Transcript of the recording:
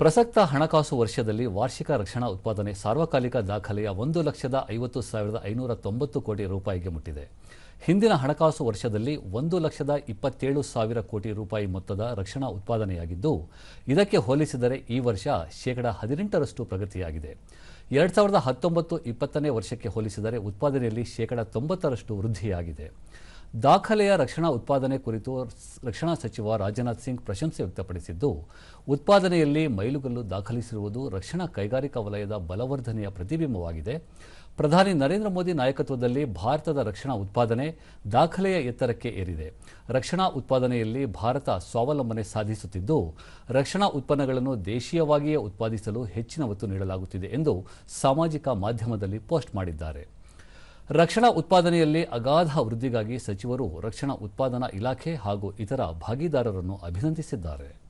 ಪ್ರಸಕ್ತ ಹಣಕಾಸು ವರ್ಷದಲ್ಲಿ ವಾರ್ಷಿಕ ರಕ್ಷಣಾ ಉತ್ಪಾದನೆ ಸಾರ್ವಕಾಲಿಕ ದಾಖಲೆಯ ಒಂದು ಲಕ್ಷದ ಐವತ್ತು ಸಾವಿರದ ಐನೂರ ತೊಂಬತ್ತು ಕೋಟಿ ರೂಪಾಯಿಗೆ ಮುಟ್ಟಿದೆ. ಹಿಂದಿನ ಹಣಕಾಸು ವರ್ಷದಲ್ಲಿ ಒಂದು ಲಕ್ಷದ ಇಪ್ಪತ್ತೇಳು ಸಾವಿರ ಕೋಟಿ ರೂಪಾಯಿ ಮೊತ್ತದ ರಕ್ಷಣಾ ಉತ್ಪಾದನೆಯಾಗಿದ್ದು, ಇದಕ್ಕೆ ಹೋಲಿಸಿದರೆ ಈ ವರ್ಷ ಶೇಕಡ ಹದಿನೆಂಟರಷ್ಟು ಪ್ರಗತಿಯಾಗಿದೆ. ಎರಡು ಸಾವಿರದ ಹತ್ತೊಂಬತ್ತು ಇಪ್ಪತ್ತನೇ ವರ್ಷಕ್ಕೆ ಹೋಲಿಸಿದರೆ ಉತ್ಪಾದನೆಯಲ್ಲಿ ಶೇಕಡ ತೊಂಬತ್ತರಷ್ಟು ವೃದ್ಧಿಯಾಗಿದೆ. ದಾಖಲೆಯ ರಕ್ಷಣಾ ಉತ್ಪಾದನೆ ಕುರಿತು ರಕ್ಷಣಾ ಸಚಿವ ರಾಜನಾಥ್ ಸಿಂಗ್ ಪ್ರಶಂಸೆ ವ್ಯಕ್ತಪಡಿಸಿದ್ದು, ಉತ್ಪಾದನೆಯಲ್ಲಿ ಮೈಲುಗಲ್ಲು ದಾಖಲಿಸಿರುವುದು ರಕ್ಷಣಾ ಕೈಗಾರಿಕಾ ವಲಯದ ಬಲವರ್ಧನೆಯ ಪ್ರತಿಬಿಂಬವಾಗಿದೆ. ಪ್ರಧಾನಿ ನರೇಂದ್ರ ಮೋದಿ ನಾಯಕತ್ವದಲ್ಲಿ ಭಾರತದ ರಕ್ಷಣಾ ಉತ್ಪಾದನೆ ದಾಖಲೆಯ ಎತ್ತರಕ್ಕೆ ಏರಿದೆ. ರಕ್ಷಣಾ ಉತ್ಪಾದನೆಯಲ್ಲಿ ಭಾರತ ಸ್ವಾವಲಂಬನೆ ಸಾಧಿಸುತ್ತಿದ್ದು, ರಕ್ಷಣಾ ಉತ್ಪನ್ನಗಳನ್ನು ದೇಶೀಯವಾಗಿಯೇ ಉತ್ಪಾದಿಸಲು ಹೆಚ್ಚಿನ ಒತ್ತು ನೀಡಲಾಗುತ್ತಿದೆ ಎಂದು ಸಾಮಾಜಿಕ ಮಾಧ್ಯಮದಲ್ಲಿ ಪೋಸ್ಟ್ ಮಾಡಿದ್ದಾರೆ. ರಕ್ಷಣಾ ಉತ್ಪಾದನೆಯಲ್ಲಿ ಅಗಾಧ ವೃದ್ಧಿಗಾಗಿ ಸಚಿವರು ರಕ್ಷಣಾ ಉತ್ಪಾದನಾ ಇಲಾಖೆ ಹಾಗೂ ಇತರ ಭಾಗಿದಾರರನ್ನು ಅಭಿನಂದಿಸಿದ್ದಾರೆ.